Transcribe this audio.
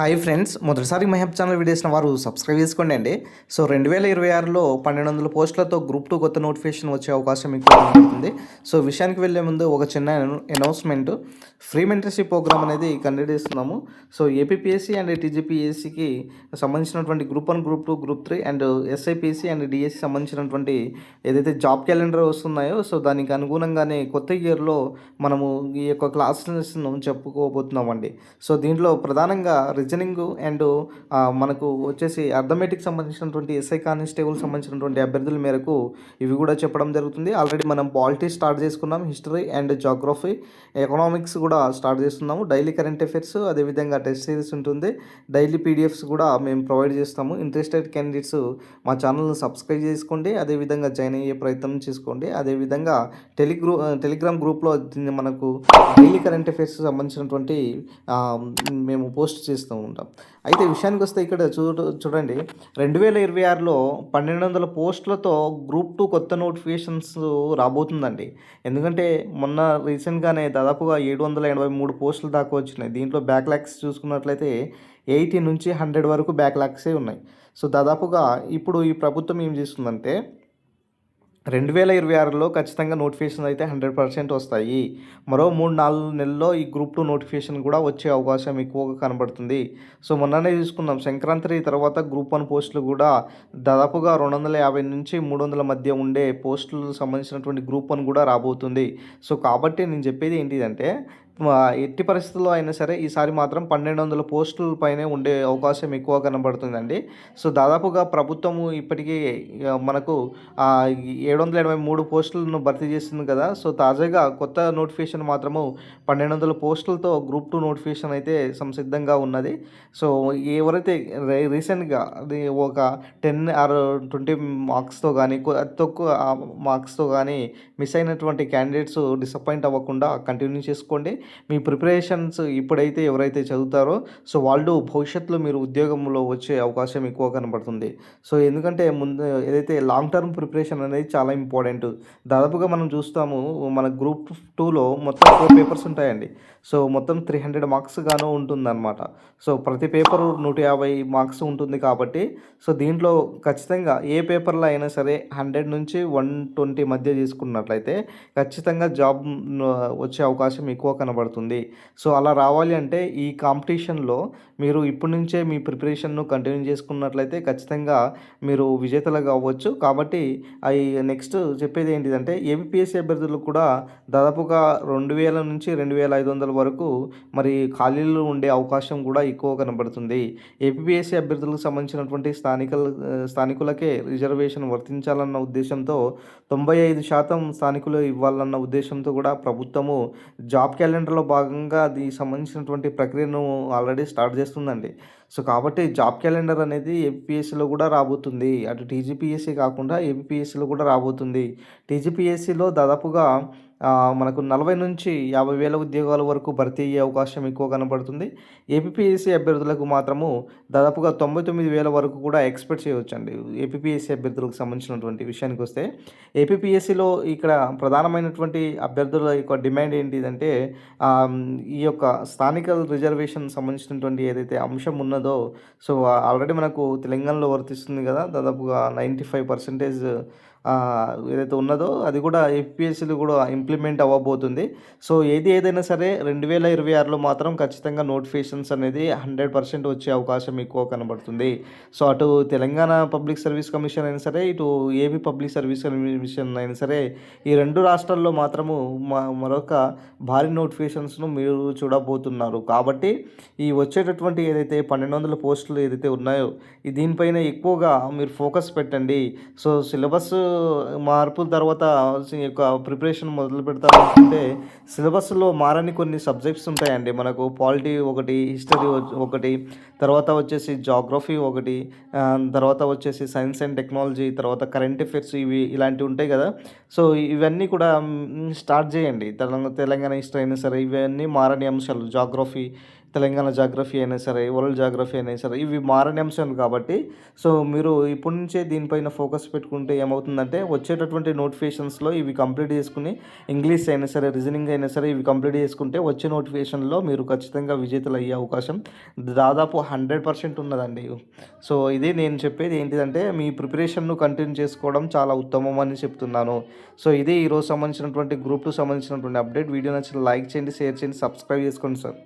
Hi friends మొదటిసారి మహబ్ channel వీడియోస్ని వారు సబ్స్క్రైబ్ చేసుకోండి అండి. సో రెండు వేల ఇరవై ఆరులో పన్నెండు వందల పోస్టులతో గ్రూప్ టూ కొత్త నోటిఫికేషన్ వచ్చే అవకాశం మీకు ఉంటుంది సో విషయానికి వెళ్ళే ముందు ఒక చిన్న అనౌన్స్మెంట్ ఫ్రీ మెంటర్షిప్ ప్రోగ్రామ్ అనేది కండక్ట్ చేస్తున్నాము. సో ఏపీపీఎస్సీ అండ్ టీజీపీఎస్సీకి సంబంధించినటువంటి group one group two group three and SIPSC and DSC సంబంధించినటువంటి ఏదైతే జాబ్ క్యాలెండర్ వస్తున్నాయో సో దానికి అనుగుణంగానే కొత్త ఇయర్లో మనము ఈ యొక్క క్లాసెస్ను చెప్పుకోబోతున్నామండి. సో దీంట్లో ప్రధానంగా రీజనింగ్ అండ్ మనకు వచ్చేసి అర్థమెటిక్ సంబంధించినటువంటి ఎస్ఐ కానిస్టేబుల్ సంబంధించినటువంటి అభ్యర్థుల మేరకు ఇవి కూడా చెప్పడం జరుగుతుంది. ఆల్రెడీ మనం పాలిటీ స్టార్ట్ చేసుకున్నాం హిస్టరీ అండ్ జాగ్రఫీ ఎకనామిక్స్ కూడా స్టార్ట్ చేస్తున్నాము. డైలీ కరెంట్ అఫైర్స్ అదేవిధంగా టెస్ట్ సిరీస్ ఉంటుంది. డైలీ పీడిఎఫ్స్ కూడా మేము ప్రొవైడ్ చేస్తాము. ఇంట్రెస్టెడ్ క్యాండిడేట్స్ మా ఛానల్ని సబ్స్క్రైబ్ చేసుకోండి. అదేవిధంగా జాయిన్ అయ్యే ప్రయత్నం చేసుకోండి. అదేవిధంగా టెలిగ్రూ టెలిగ్రామ్ గ్రూప్లో మనకు డైలీ కరెంట్ అఫైర్స్ సంబంధించినటువంటి మేము పోస్ట్ చేస్తాం ఉంటాం. అయితే విషయానికి వస్తే ఇక్కడ చూ చూడండి. రెండు వేల ఇరవై ఆరులో పన్నెండు వందల పోస్టులతో గ్రూప్ టూ కొత్త నోటిఫికేషన్స్ రాబోతుందండి. ఎందుకంటే మొన్న రీసెంట్గానే దాదాపుగా ఏడు వందల ఎనభై మూడు పోస్టులు దాకా వచ్చినాయి. దీంట్లో బ్యాక్లాగ్స్ చూసుకున్నట్లయితే ఎయిటీ నుంచి హండ్రెడ్ వరకు బ్యాక్లాగ్సే ఉన్నాయి. సో దాదాపుగా ఇప్పుడు ఈ ప్రభుత్వం ఏం చేస్తుందంటే రెండు వేల ఇరవై ఆరులో ఖచ్చితంగా నోటిఫికేషన్ అయితే హండ్రెడ్ పర్సెంట్ వస్తాయి. మరో మూడు నాలుగు నెలల్లో ఈ గ్రూప్ టూ నోటిఫికేషన్ కూడా వచ్చే అవకాశం ఎక్కువగా కనబడుతుంది. సో మొన్ననే చూసుకున్నాం సంక్రాంతి తర్వాత గ్రూప్ వన్ పోస్టులు కూడా దాదాపుగా రెండు వందల యాభై నుంచి మూడు వందల మధ్య ఉండే పోస్టులకు సంబంధించినటువంటి గ్రూప్ వన్ కూడా రాబోతుంది. సో కాబట్టి నేను చెప్పేది ఏంటిదంటే ఎట్టి పరిస్థితుల్లో అయినా సరే ఈసారి మాత్రం పన్నెండు వందల పోస్టుల పైనే ఉండే అవకాశం ఎక్కువ కనబడుతుందండి. సో దాదాపుగా ప్రభుత్వము ఇప్పటికీ మనకు ఏడు వందల ఎనభై మూడు పోస్టులను భర్తీ చేసింది కదా. సో తాజాగా కొత్త నోటిఫికేషన్ మాత్రము పన్నెండు వందల పోస్టులతో గ్రూప్ టూ నోటిఫికేషన్ అయితే సంసిద్ధంగా ఉన్నది. సో ఎవరైతే రీ- రీసెంట్గా అది ఒక టెన్ ఆర్ ట్వంటీ మార్క్స్తో కానీ అతి తక్కువ మార్క్స్తో కానీ మిస్ అయినటువంటి క్యాండిడేట్స్ డిసప్పాయింట్ అవ్వకుండా కంటిన్యూ చేసుకోండి. మీ ప్రిపరేషన్స్ ఇప్పుడైతే ఎవరైతే చదువుతారో సో వాళ్ళు భవిష్యత్తులో మీరు ఉద్యోగంలో వచ్చే అవకాశం ఎక్కువ కనబడుతుంది. సో ఎందుకంటే ముందు ఏదైతే లాంగ్ టర్మ్ ప్రిపరేషన్ అనేది చాలా ఇంపార్టెంట్ దాదాపుగా మనం చూస్తాము మన గ్రూప్ టూలో మొత్తం ఫోర్ పేపర్స్ ఉంటాయండి. సో మొత్తం త్రీ హండ్రెడ్ మార్క్స్ గాను ఉంటుందన్నమాట. సో ప్రతి పేపరు నూట యాభై మార్క్స్ ఉంటుంది కాబట్టి సో దీంట్లో ఖచ్చితంగా ఏ పేపర్లో అయినా సరే హండ్రెడ్ నుంచి వన్ ట్వంటీ మధ్య తీసుకున్నట్లయితే ఖచ్చితంగా జాబ్ వచ్చే అవకాశం ఎక్కువ కనబడుతుంది. సో అలా రావాలి అంటే ఈ కాంపిటీషన్లో మీరు ఇప్పటి నుంచే మీ ప్రిపరేషన్ను కంటిన్యూ చేసుకున్నట్లయితే ఖచ్చితంగా మీరు విజేతలుగా అవ్వచ్చు. కాబట్టి అవి నెక్స్ట్ చెప్పేది ఏంటిదంటే ఏబిపిఎస్సి అభ్యర్థులు కూడా దాదాపుగా రెండు వేల నుంచి రెండు వేల ఐదు వందల వరకు మరి ఖాళీలు ఉండే అవకాశం కూడా ఎక్కువ కనబడుతుంది. ఏపీఎస్సి అభ్యర్థులకు సంబంధించినటువంటి స్థానిక స్థానికులకే రిజర్వేషన్ వర్తించాలన్న ఉద్దేశంతో తొంభై ఐదు శాతం స్థానికులు ఇవ్వాలన్న ఉద్దేశంతో కూడా ప్రభుత్వము జాబ్ క్యాలెండర్లో భాగంగా అది సంబంధించినటువంటి ప్రక్రియను ఆల్రెడీ స్టార్ట్ చేస్తుందండి. సో కాబట్టి జాబ్ క్యాలెండర్ అనేది ఏపీఎస్సీలో కూడా రాబోతుంది. అటు టీజీపీఎస్సీ కాకుండా ఏపీఎస్సీలో కూడా రాబోతుంది. టీజీపీఎస్సీలో దాదాపుగా మనకు నలభై నుంచి యాభై వేల ఉద్యోగాల వరకు భర్తీ అయ్యే అవకాశం ఎక్కువ కనబడుతుంది. ఏపీఎస్సీ అభ్యర్థులకు మాత్రము దాదాపుగా తొంభై తొమ్మిది వేల వరకు కూడా ఎక్స్పెక్ట్ చేయవచ్చండి. ఏపీఎస్సీ అభ్యర్థులకు సంబంధించినటువంటి విషయానికి వస్తే ఏపీఎస్సీలో ఇక్కడ ప్రధానమైనటువంటి అభ్యర్థుల యొక్క డిమాండ్ ఏంటిదంటే ఈ యొక్క స్థానిక రిజర్వేషన్ సంబంధించినటువంటి ఏదైతే అంశం ఉన్నదో సో ఆల్రెడీ మనకు తెలంగాణలో వర్తిస్తుంది కదా దాదాపుగా నైంటీ ఫైవ్ పర్సెంటేజ్ ఏదైతే ఉన్నదో అది కూడా ఎఫ్పిఎస్సీలు కూడా ఇంప్లిమెంట్ అవ్వబోతుంది. సో ఏది ఏదైనా సరే రెండు వేల ఇరవై ఆరులో మాత్రం ఖచ్చితంగా నోటిఫికేషన్స్ అనేది హండ్రెడ్ పర్సెంట్ వచ్చే అవకాశం ఎక్కువ కనబడుతుంది. సో అటు తెలంగాణ పబ్లిక్ సర్వీస్ కమిషన్ అయినా సరే ఇటు ఏపీ పబ్లిక్ సర్వీస్ కమిషన్ అయినా సరే ఈ రెండు రాష్ట్రాల్లో మాత్రము మరొక భారీ నోటిఫికేషన్స్ను మీరు చూడబోతున్నారు. కాబట్టి ఈ వచ్చేటటువంటి ఏదైతే పన్నెండు వందల పోస్టులు ఏదైతే ఉన్నాయో దీనిపైన ఎక్కువగా మీరు ఫోకస్ పెట్టండి. సో సిలబస్ మార్పుల తర్వాత యొక్క ప్రిపరేషన్ మొదలు పెడతామంటే సిలబస్లో మారని కొన్ని సబ్జెక్ట్స్ ఉంటాయండి. మనకు పాలిటీ ఒకటి హిస్టరీ ఒకటి తర్వాత వచ్చేసి జాగ్రఫీ ఒకటి తర్వాత వచ్చేసి సైన్స్ అండ్ టెక్నాలజీ తర్వాత కరెంట్ అఫైర్స్ ఇవి ఇలాంటివి ఉంటాయి కదా. సో ఇవన్నీ కూడా స్టార్ట్ చేయండి. తెలంగాణ తెలంగాణ హిస్టరీ అయినా సరే ఇవన్నీ మారని అంశాలు. జాగ్రఫీ తెలంగాణ జాగ్రఫీ అయినా సరే వరల్డ్ జాగ్రఫీ అయినా సరే ఇవి మారని అంశాలు కాబట్టి సో మీరు ఇప్పటి నుంచే దీనిపైన ఫోకస్ పెట్టుకుంటే ఏమవుతుందంటే వచ్చేటటువంటి నోటిఫికేషన్స్లో ఇవి కంప్లీట్ చేసుకుని ఇంగ్లీష్ అయినా సరే రీజనింగ్ అయినా సరే ఇవి కంప్లీట్ చేసుకుంటే వచ్చే నోటిఫికేషన్లో మీరు ఖచ్చితంగా విజేతలు అయ్యే అవకాశం దాదాపు హండ్రెడ్ పర్సెంట్ ఉన్నదండి. సో ఇది నేను చెప్పేది ఏంటిదంటే మీ ప్రిపరేషన్ను కంటిన్యూ చేసుకోవడం చాలా ఉత్తమం అని చెప్తున్నాను. సో ఇదే ఈరోజు సంబంధించినటువంటి గ్రూప్కు సంబంధించినటువంటి అప్డేట్. వీడియో నచ్చిన లైక్ చేయండి షేర్ చేయండి సబ్స్క్రైబ్ చేసుకోండి సార్.